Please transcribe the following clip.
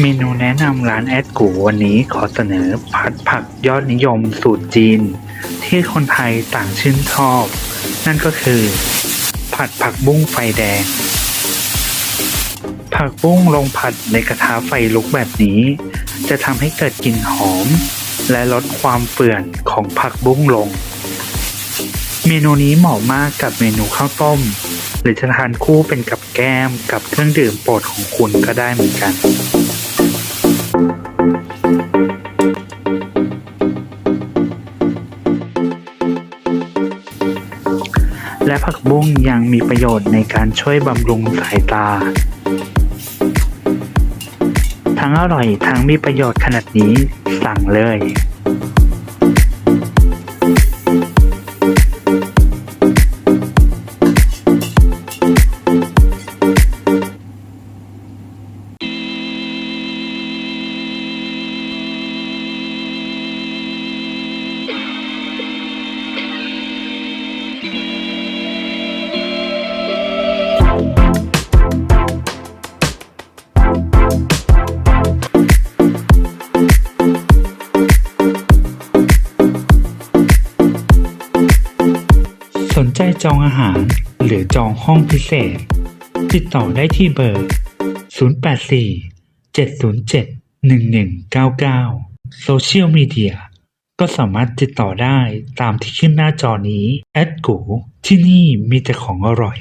เมนูแนะนำร้านแอดกูวันนี้ขอเสนอผัดผักยอดนิยมสูตรจีน ที่คนไทยต่างชื่นชอบ นั่นก็คือ ผัดผักบุ้งไฟแดง ผักบุ้งลงผัดในกระทะไฟลุกแบบนี้ จะทำให้เกิดกลิ่นหอม และลดความเปื่อนของผักบุ้งลง เมนูนี้เหมาะมากกับเมนูข้าวต้ม หรือจะทานคู่เป็นกับแก้มกับเครื่องดื่มโปรดของคุณก็ได้เหมือนกันและผักบุ้งยังมีประโยชน์ในการช่วยบำรุงสายตา ทั้งอร่อยทั้งมีประโยชน์ขนาดนี้สั่งเลย นใจจองอาหารหรือจองห้องพิเศษ ติดต่อได้ที่เบอร์ 084 707 1199 โซเชียลมีเดียก็สามารถติดต่อได้ตามที่ขึ้นหน้าจอนี้ แอดกูที่นี่มีแต่ของอร่อย